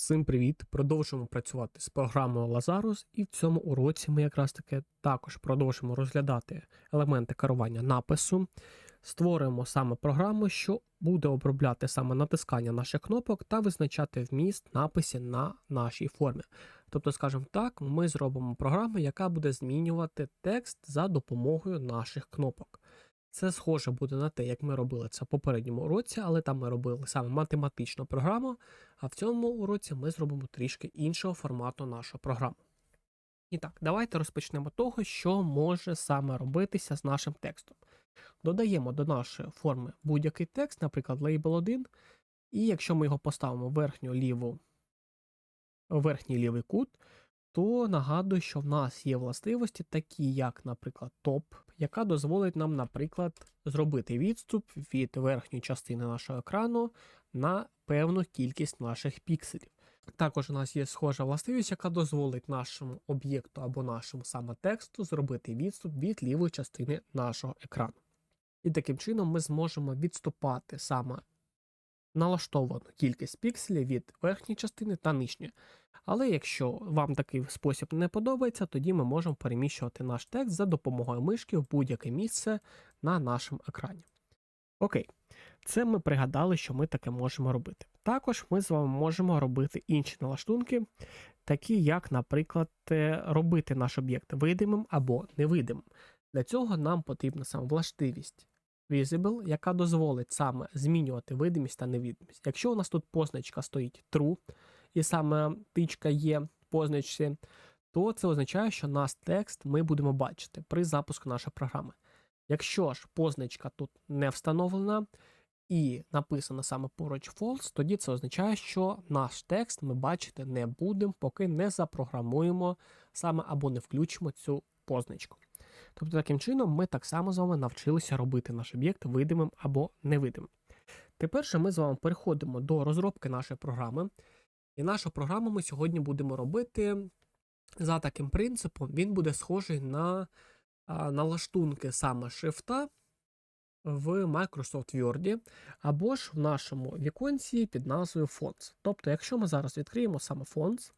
Всім привіт! Продовжуємо працювати з програмою Lazarus, і в цьому уроці ми якраз таки також продовжимо розглядати елементи керування напису. Створюємо саме програму, що буде обробляти саме натискання наших кнопок та визначати вміст написів на нашій формі. Тобто, скажімо так, ми зробимо програму, яка буде змінювати текст за допомогою наших кнопок. Це схоже буде на те, як ми робили це в попередньому уроці, але там ми робили саме математичну програму, а в цьому уроці ми зробимо трішки іншого формату нашу програму. І так, давайте розпочнемо того, що може саме робитися з нашим текстом. Додаємо до нашої форми будь-який текст, наприклад, label 1, і якщо ми його поставимо в верхню ліву, верхній лівий кут, то нагадую, що в нас є властивості, такі як, наприклад, топ, яка дозволить нам, наприклад, зробити відступ від верхньої частини нашого екрану на певну кількість наших пікселів. Також у нас є схожа властивість, яка дозволить нашому об'єкту або нашому саме тексту зробити відступ від лівої частини нашого екрану. І таким чином ми зможемо відступати саме налаштовану кількість пікселів від верхньої частини та нижньої. Але якщо вам такий спосіб не подобається, тоді ми можемо переміщувати наш текст за допомогою мишки в будь-яке місце на нашому екрані. Окей, це ми пригадали, що ми таке можемо робити. Також ми з вами можемо робити інші налаштунки, такі як, наприклад, е, робити наш об'єкт видимим або невидимим. Для цього нам потрібна саме властивість Visible, яка дозволить саме змінювати видимість та невидимість. Якщо у нас тут позначка стоїть True, і саме тичка є позначці, то це означає, що наш текст ми будемо бачити при запуску нашої програми. Якщо ж позначка тут не встановлена і написано саме поруч false, тоді це означає, що наш текст ми бачити не будемо, поки не запрограмуємо саме або не включимо цю позначку. Тобто, таким чином, ми так само з вами навчилися робити наш об'єкт видимим або невидимим. Тепер же ми з вами переходимо до розробки нашої програми. І нашу програму ми сьогодні будемо робити за таким принципом, він буде схожий на налаштунки саме шрифта в Microsoft Word, або ж в нашому віконці під назвою Fonts. Тобто, якщо ми зараз відкриємо саме Fonts,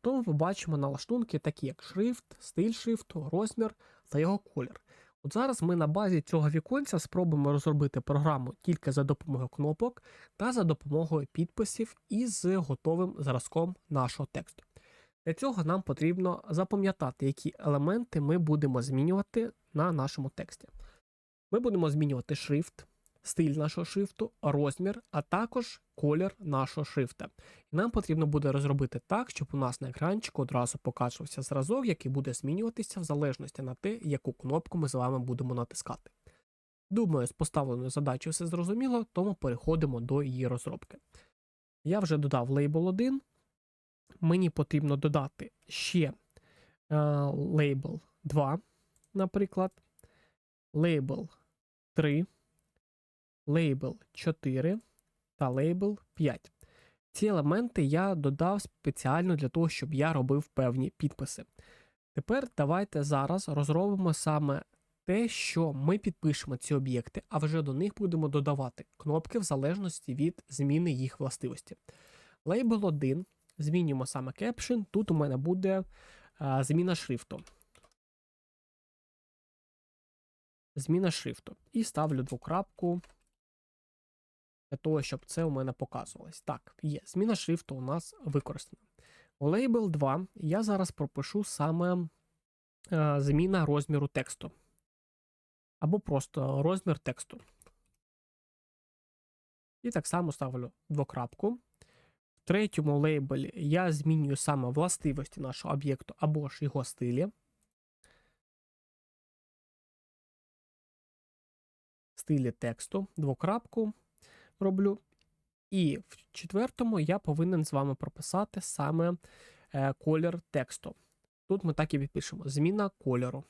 то ми побачимо налаштунки, такі як шрифт, стиль шрифту, розмір та його колір. От зараз ми на базі цього віконця спробуємо розробити програму тільки за допомогою кнопок та за допомогою підписів і з готовим зразком нашого тексту. Для цього нам потрібно запам'ятати, які елементи ми будемо змінювати на нашому тексті. Ми будемо змінювати шрифт, стиль нашого шрифту, розмір, а також колір нашого шрифта. І нам потрібно буде розробити так, щоб у нас на екранчику одразу показувався зразок, який буде змінюватися в залежності на те, яку кнопку ми з вами будемо натискати. Думаю, з поставленою задачею все зрозуміло, тому переходимо до її розробки. Я вже додав лейбл 1. Мені потрібно додати ще е, лейбл 2, наприклад, лейбл 3 лейбл 4 та лейбл 5. Ці елементи я додав спеціально для того, щоб я робив певні підписи. Тепер давайте зараз розробимо саме те, що ми підпишемо ці об'єкти, а вже до них будемо додавати кнопки в залежності від зміни їх властивості. Лейбл 1 змінюємо саме Caption, тут у мене буде а, зміна шрифту. Зміна шрифту. І ставлю двокрапку для того, щоб це у мене показувалось. Так, є. Зміна шрифту у нас використана. У Label 2 я зараз пропишу саме е, зміна розміру тексту. Або просто розмір тексту. І так само ставлю двокрапку. В третьому лейбелі я змінюю саме властивості нашого об'єкту або ж його стилі. Стилі тексту, двокрапку роблю. І в четвертому я повинен з вами прописати саме е, колір тексту. Тут ми так і відпишемо: зміна кольору.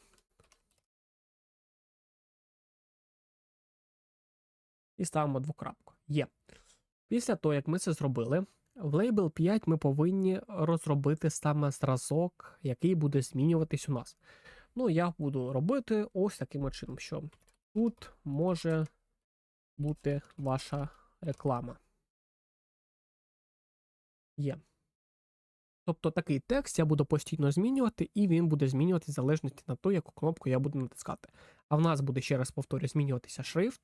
І ставимо двокрапку. Є. Після того, як ми це зробили, в Label 5 ми повинні розробити саме зразок, який буде змінюватись у нас. Ну, я буду робити ось таким чином, що тут може бути ваша реклама. Є. Тобто такий текст я буду постійно змінювати, і він буде змінюватися в залежності на те, яку кнопку я буду натискати. А в нас буде ще раз повторюю, змінюватися шрифт,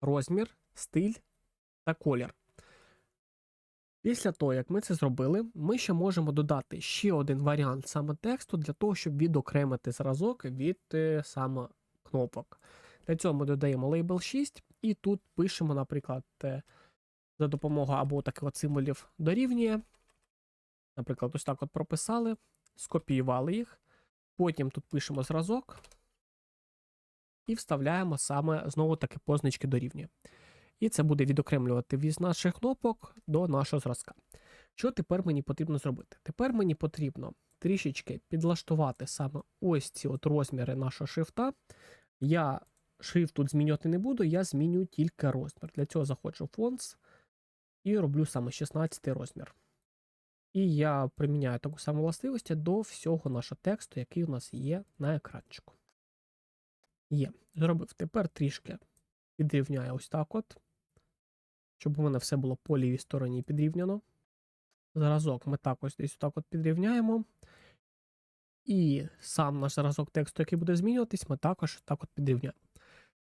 розмір, стиль та колір. Після того, як ми це зробили, ми ще можемо додати ще один варіант саме тексту для того, щоб відокремити зразок від е, саме кнопок. Для цього ми додаємо лейбл 6 і тут пишемо, наприклад, за допомогою або таких символів дорівнює. Наприклад, ось так от прописали, скопіювали їх. Потім тут пишемо зразок і вставляємо саме знову таки позначки дорівнює. І це буде відокремлювати від наших кнопок до нашого зразка. Що тепер мені потрібно зробити? Тепер мені потрібно трішечки підлаштувати саме ось ці от розміри нашого шрифта. Я шрифт тут змінювати не буду, я змінюю тільки розмір. Для цього заходжу Fonts і роблю саме 16 розмір. І я приміняю таку саму властивість до всього нашого тексту, який у нас є на екранчику. Є, зробив. Тепер трішки підрівняю ось так от, щоб у мене все було по лівій стороні підрівняно. Зразок ми також десь так от підрівняємо. І сам наш зразок тексту, який буде змінюватись, ми також так от підрівняємо.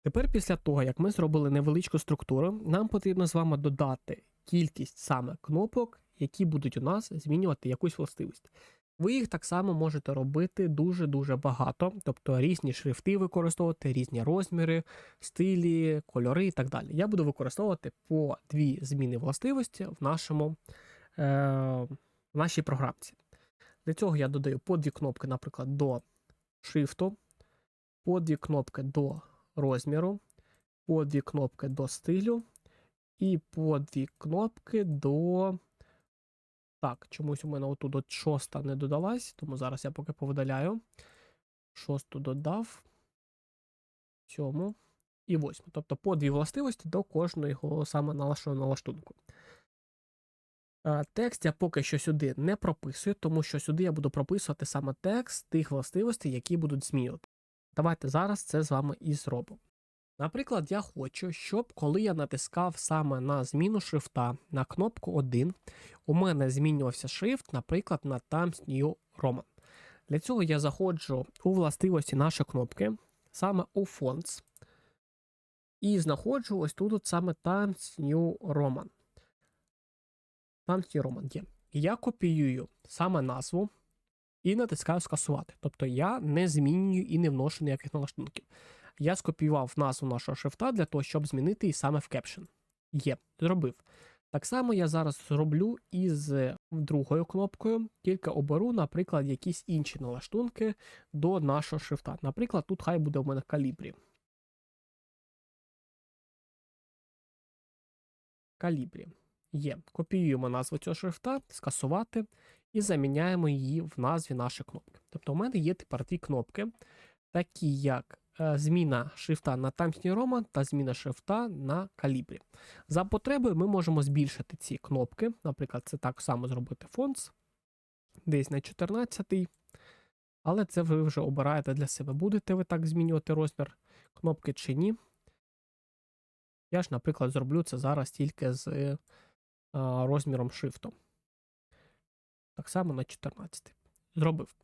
Тепер, після того, як ми зробили невеличку структуру, нам потрібно з вами додати кількість саме кнопок, які будуть у нас змінювати якусь властивість. Ви їх так само можете робити дуже-дуже багато, тобто різні шрифти використовувати, різні розміри, стилі, кольори і так далі. Я буду використовувати по дві зміни властивості в нашому, е, в нашій програмці. Для цього я додаю по дві кнопки, наприклад, до шрифту, по дві кнопки до розміру, по дві кнопки до стилю, і по дві кнопки до. Так, чомусь у мене отут от шоста не додалась, тому зараз я поки повидаляю. Шосту додав, сьому і восьму. Тобто по дві властивості до кожного саме нашого налаштунку. Текст я поки що сюди не прописую, тому що сюди я буду прописувати саме текст тих властивостей, які будуть змінювати. Давайте зараз це з вами і зробимо. Наприклад, я хочу, щоб коли я натискав саме на зміну шрифта на кнопку 1, у мене змінювався шрифт, наприклад, на Times New Roman. Для цього я заходжу у властивості нашої кнопки, саме у Fonts, і знаходжу ось тут от саме Times New Roman. Times New Roman є. Я копіюю саме назву і натискаю скасувати. Тобто я не змінюю і не вношу ніяких налаштунків я скопіював назву нашого шрифта для того, щоб змінити її саме в кепшн. Є, зробив. Так само я зараз зроблю із другою кнопкою, тільки оберу, наприклад, якісь інші налаштунки до нашого шрифта. Наприклад, тут хай буде у мене калібрі. Калібрі. Є. Копіюємо назву цього шрифта, скасувати і заміняємо її в назві нашої кнопки. Тобто, у мене є тепер дві кнопки, такі як Е, зміна шрифта на Times New Roman та зміна шрифта на калібрі. За потребою ми можемо збільшити ці кнопки. Наприклад, це так само зробити Fonts десь на 14 але це ви вже обираєте для себе. Будете ви так змінювати розмір кнопки чи ні. Я ж, наприклад, зроблю це зараз тільки з е, розміром шрифту. Так само на 14. Зробив.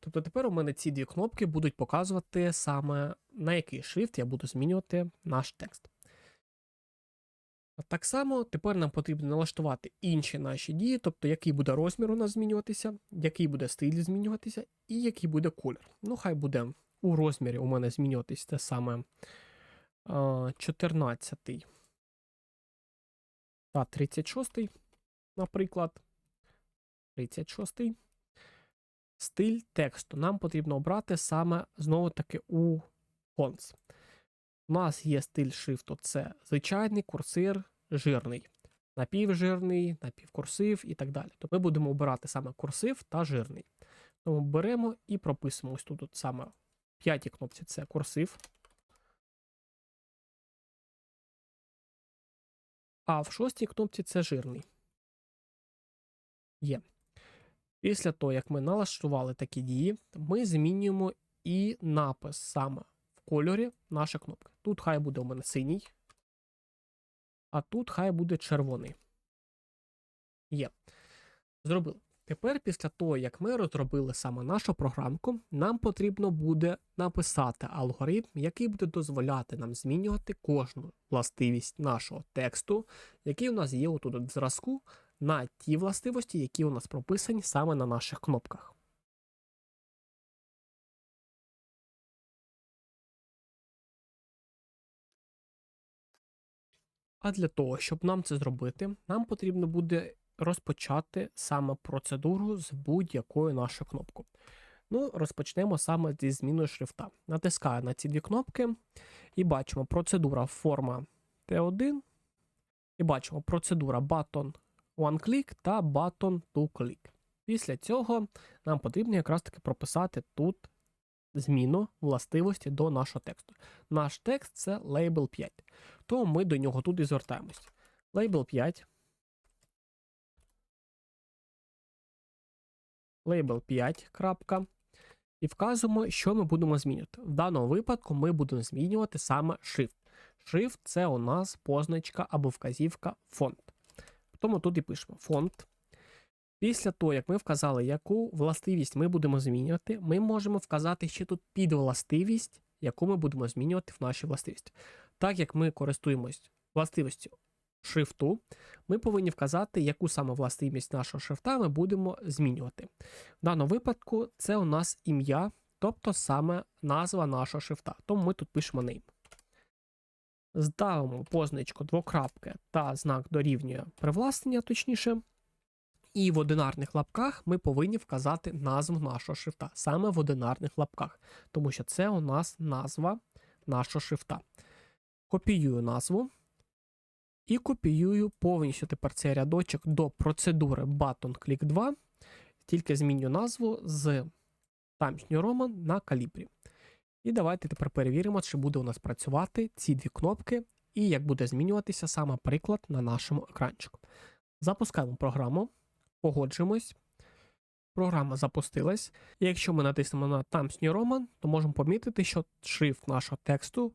Тобто тепер у мене ці дві кнопки будуть показувати саме на який шрифт я буду змінювати наш текст. Так само тепер нам потрібно налаштувати інші наші дії, тобто який буде розмір у нас змінюватися, який буде стиль змінюватися, і який буде колір. Ну, хай буде у розмірі у мене змінюватися те саме 14 та 36, наприклад. 36. Стиль тексту нам потрібно обрати саме знову-таки у Fonts. У нас є стиль шрифту це звичайний курсир жирний, напівжирний, напівкурсив і так далі. Тобто ми будемо обирати саме курсив та жирний. Тому беремо і прописуємо ось тут от саме в п'ятій кнопці це курсив. А в шостій кнопці це жирний. Є. Після того, як ми налаштували такі дії, ми змінюємо і напис саме в кольорі наша кнопка. Тут хай буде у мене синій, а тут хай буде червоний. Є. Зробили. Тепер, після того, як ми розробили саме нашу програмку, нам потрібно буде написати алгоритм, який буде дозволяти нам змінювати кожну властивість нашого тексту, який у нас є отут в зразку, на ті властивості, які у нас прописані саме на наших кнопках. А для того, щоб нам це зробити, нам потрібно буде розпочати саме процедуру з будь-якою нашою кнопкою. Ну, розпочнемо саме зі зміною шрифта. Натискаю на ці дві кнопки і бачимо процедура форма T1. І бачимо процедура Button One Click та Button Two Click. Після цього нам потрібно якраз таки прописати тут зміну властивості до нашого тексту. Наш текст це Label 5, тому ми до нього тут і звертаємось. Label 5. Label 5. крапка, І вказуємо, що ми будемо змінювати. В даному випадку ми будемо змінювати саме Shift. Shift це у нас позначка або вказівка фонд. Тому тут і пишемо фонд. Після того, як ми вказали, яку властивість ми будемо змінювати, ми можемо вказати ще тут підвластивість, яку ми будемо змінювати в нашій властивості. Так як ми користуємось властивістю шрифту, ми повинні вказати, яку саме властивість нашого шрифта ми будемо змінювати. В даному випадку це у нас ім'я, тобто саме назва нашого шрифта. Тому ми тут пишемо name. Ставимо позначку двокрапки та знак дорівнює привласнення, точніше. І в одинарних лапках ми повинні вказати назву нашого шрифта, саме в одинарних лапках, тому що це у нас назва нашого шрифта. Копіюю назву і копіюю повністю тепер цей рядочок до процедури Button Click 2, тільки зміню назву з Times New Roman на калібрі. І давайте тепер перевіримо, чи буде у нас працювати ці дві кнопки, і як буде змінюватися саме приклад на нашому екранчику. Запускаємо програму погоджуємось. Програма запустилась. Якщо ми натиснемо на Times New Roman, то можемо помітити, що шрифт нашого тексту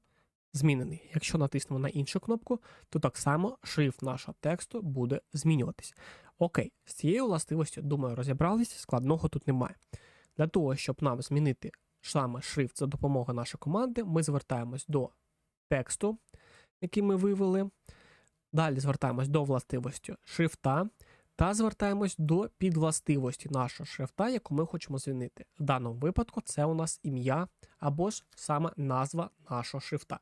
змінений. Якщо натиснемо на іншу кнопку, то так само шрифт нашого тексту буде змінюватись. Окей, з цією властивостю, думаю, розібрались, складного тут немає. Для того, щоб нам змінити саме шрифт за допомогою нашої команди, ми звертаємось до тексту, який ми вивели. Далі звертаємось до властивості шрифта та звертаємось до підвластивості нашого шрифта, яку ми хочемо змінити. В даному випадку це у нас ім'я або ж саме назва нашого шрифта.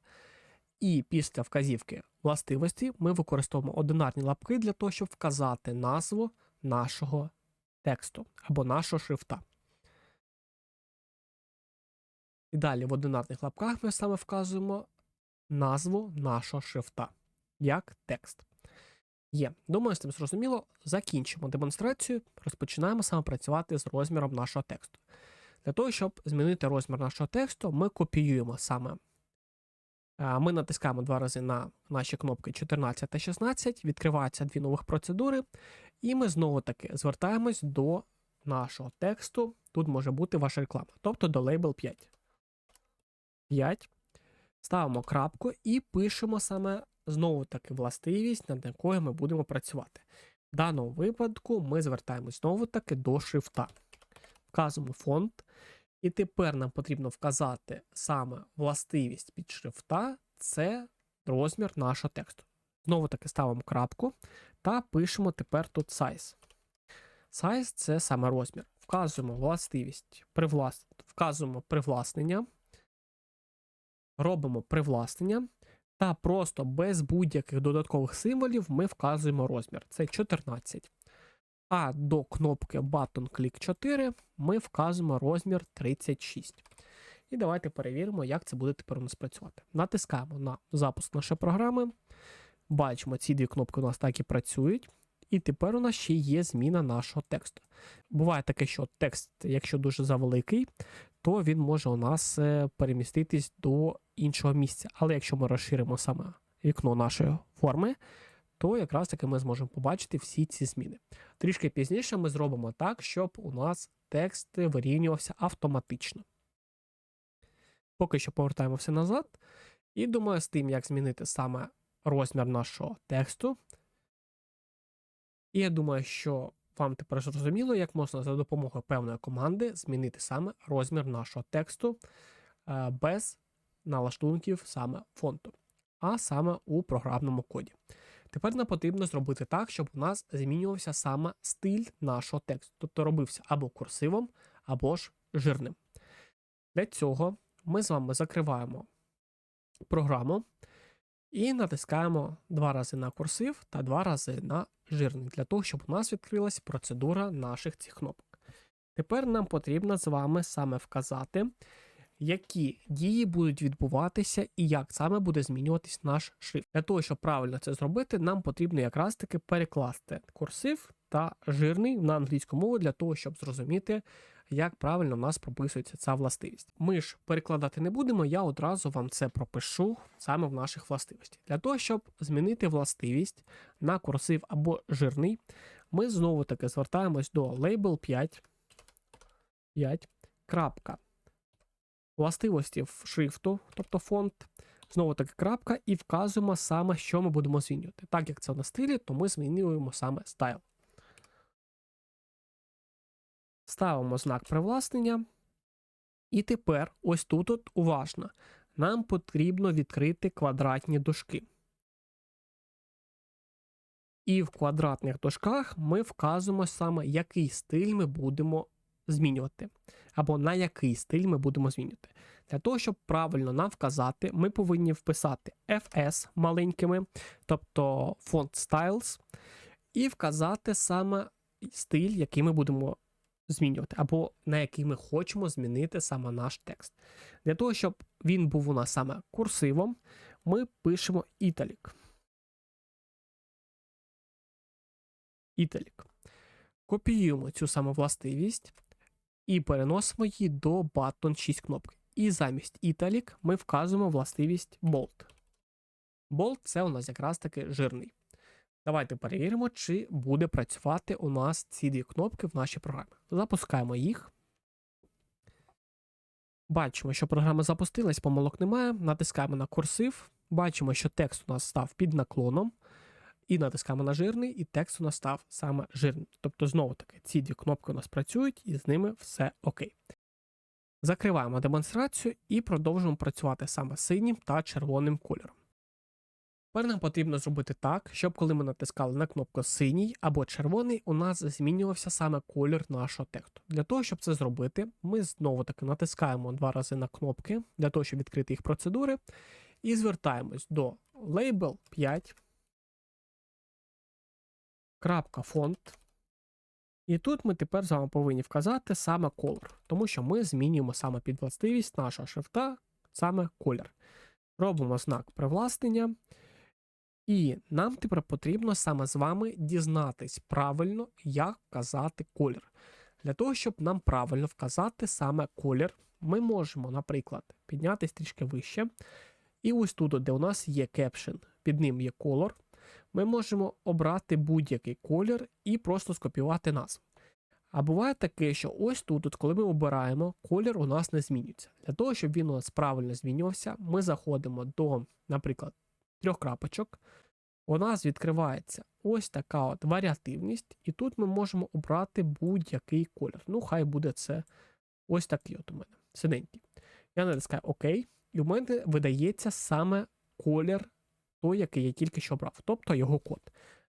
І після вказівки властивості ми використовуємо одинарні лапки для того, щоб вказати назву нашого тексту або нашого шрифта. І далі в одинарних лапках ми саме вказуємо назву нашого шрифта як текст. Є. Думаю, з цим зрозуміло. Закінчимо демонстрацію, розпочинаємо саме працювати з розміром нашого тексту. Для того, щоб змінити розмір нашого тексту, ми копіюємо саме. Ми натискаємо два рази на наші кнопки 14 та 16, відкриваються дві нових процедури, і ми знову таки звертаємось до нашого тексту. Тут може бути ваша реклама, тобто до лейбл 5. 5. Ставимо крапку і пишемо саме знову таки властивість, над якою ми будемо працювати. В даному випадку ми звертаємось знову таки до шрифта. Вказуємо фонд. І тепер нам потрібно вказати саме властивість під шрифта це розмір нашого тексту. Знову таки ставимо крапку та пишемо тепер тут size. Size це саме розмір. Вказуємо властивість, привлас... вказуємо привласнення, робимо привласнення. Та просто без будь-яких додаткових символів ми вказуємо розмір. Це 14. А до кнопки Button Click 4 ми вказуємо розмір 36. І давайте перевіримо, як це буде тепер у нас працювати. Натискаємо на запуск нашої програми. Бачимо, ці дві кнопки у нас так і працюють. І тепер у нас ще є зміна нашого тексту. Буває таке, що текст, якщо дуже завеликий, то він може у нас е, переміститись до іншого місця. Але якщо ми розширимо саме вікно нашої форми, то якраз таки ми зможемо побачити всі ці зміни. Трішки пізніше ми зробимо так, щоб у нас текст вирівнювався автоматично. Поки що повертаємося назад. І думаю, з тим, як змінити саме розмір нашого тексту. І я думаю, що вам тепер зрозуміло, як можна за допомогою певної команди змінити саме розмір нашого тексту е, без налаштунків саме фонту, а саме у програмному коді. Тепер нам потрібно зробити так, щоб у нас змінювався саме стиль нашого тексту, тобто робився або курсивом, або ж жирним. Для цього ми з вами закриваємо програму і натискаємо два рази на курсив та два рази на жирний, для того, щоб у нас відкрилась процедура наших цих кнопок. Тепер нам потрібно з вами саме вказати, які дії будуть відбуватися і як саме буде змінюватись наш шрифт. Для того, щоб правильно це зробити, нам потрібно якраз таки перекласти курсив та жирний на англійську мову для того, щоб зрозуміти, як правильно в нас прописується ця властивість. Ми ж перекладати не будемо, я одразу вам це пропишу саме в наших властивостях. Для того, щоб змінити властивість на курсив або жирний, ми знову таки звертаємось до label 5. 5. Крапка. Властивості шрифту, тобто фонд, знову таки крапка, і вказуємо саме, що ми будемо змінювати. Так як це на стилі, то ми змінюємо саме стайл. Ставимо знак привласнення. І тепер, ось тут от уважно, нам потрібно відкрити квадратні дужки. І в квадратних дужках ми вказуємо саме, який стиль ми будемо змінювати, або на який стиль ми будемо змінювати. Для того, щоб правильно нам вказати, ми повинні вписати FS маленькими, тобто Font Styles, і вказати саме стиль, який ми будемо змінювати, або на який ми хочемо змінити саме наш текст. Для того, щоб він був у нас саме курсивом, ми пишемо Italic. Italic. Копіюємо цю саму властивість і переносимо її до Button 6 кнопки. І замість Italic ми вказуємо властивість Bold. Bold це у нас якраз таки жирний. Давайте перевіримо, чи буде працювати у нас ці дві кнопки в нашій програмі. Запускаємо їх. Бачимо, що програма запустилась, помилок немає. Натискаємо на курсив. Бачимо, що текст у нас став під наклоном. І натискаємо на жирний, і текст у нас став саме жирним. Тобто, знову таки, ці дві кнопки у нас працюють, і з ними все окей. Закриваємо демонстрацію і продовжуємо працювати саме синім та червоним кольором. Тепер нам потрібно зробити так, щоб коли ми натискали на кнопку синій або червоний, у нас змінювався саме колір нашого тексту. Для того, щоб це зробити, ми знову таки натискаємо два рази на кнопки, для того, щоб відкрити їх процедури, і звертаємось до Label 5. Крапка фонд. І тут ми тепер з вами повинні вказати саме color, тому що ми змінюємо саме під властивість нашого шрифта, саме колір. Робимо знак привласнення. І нам тепер потрібно саме з вами дізнатись правильно, як вказати колір. Для того, щоб нам правильно вказати саме колір, ми можемо, наприклад, піднятися трішки вище. І ось тут, де у нас є caption, під ним є color, ми можемо обрати будь-який колір і просто скопіювати назву. А буває таке, що ось тут, от коли ми обираємо, колір у нас не змінюється. Для того, щоб він у нас правильно змінювався, ми заходимо до, наприклад, трьох крапочок. У нас відкривається ось така от варіативність, і тут ми можемо обрати будь-який колір. Ну, хай буде це ось такий от у мене, синенький. Я натискаю ОК, і у мене видається саме колір, той, який я тільки що обрав, тобто його код.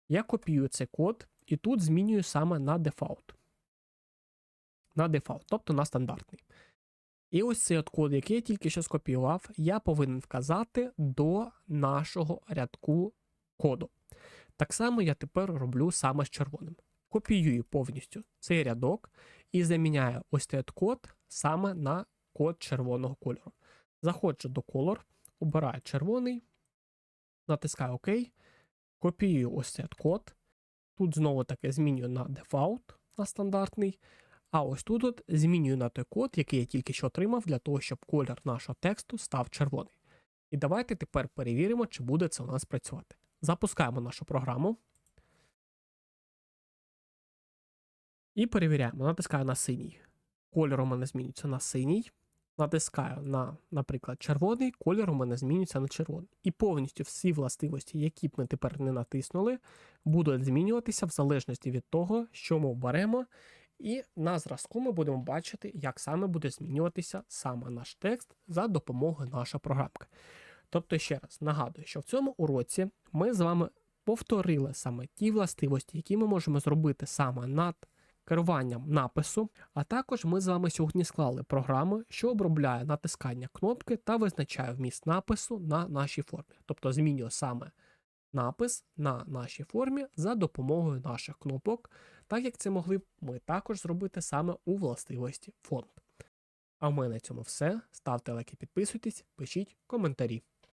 Я копіюю цей код і тут змінюю саме на дефаут. На дефаут, тобто на стандартний. І ось цей от код, який я тільки що скопіював, я повинен вказати до нашого рядку коду. Так само я тепер роблю саме з червоним. Копіюю повністю цей рядок і заміняю ось цей код саме на код червоного кольору. Заходжу до Color, обираю червоний, натискаю ОК, копіюю ось цей код. Тут знову таки змінюю на Default на стандартний. А ось тут от змінюю на той код, який я тільки що отримав, для того, щоб колір нашого тексту став червоний. І давайте тепер перевіримо, чи буде це у нас працювати. Запускаємо нашу програму. І перевіряємо. Натискаю на синій. Кольор у мене змінюється на синій. натискаю на, наприклад, червоний, колір у мене змінюється на червоний. І повністю всі властивості, які б ми тепер не натиснули, будуть змінюватися в залежності від того, що ми оберемо. І на зразку ми будемо бачити, як саме буде змінюватися саме наш текст за допомогою нашої програмки. Тобто, ще раз нагадую, що в цьому уроці ми з вами повторили саме ті властивості, які ми можемо зробити саме над керуванням напису. А також ми з вами сьогодні склали програму, що обробляє натискання кнопки та визначає вміст напису на нашій формі. Тобто змінює саме напис на нашій формі за допомогою наших кнопок, так як це могли б ми також зробити саме у властивості фонд. А в мене цьому все. Ставте лайки, підписуйтесь, пишіть коментарі.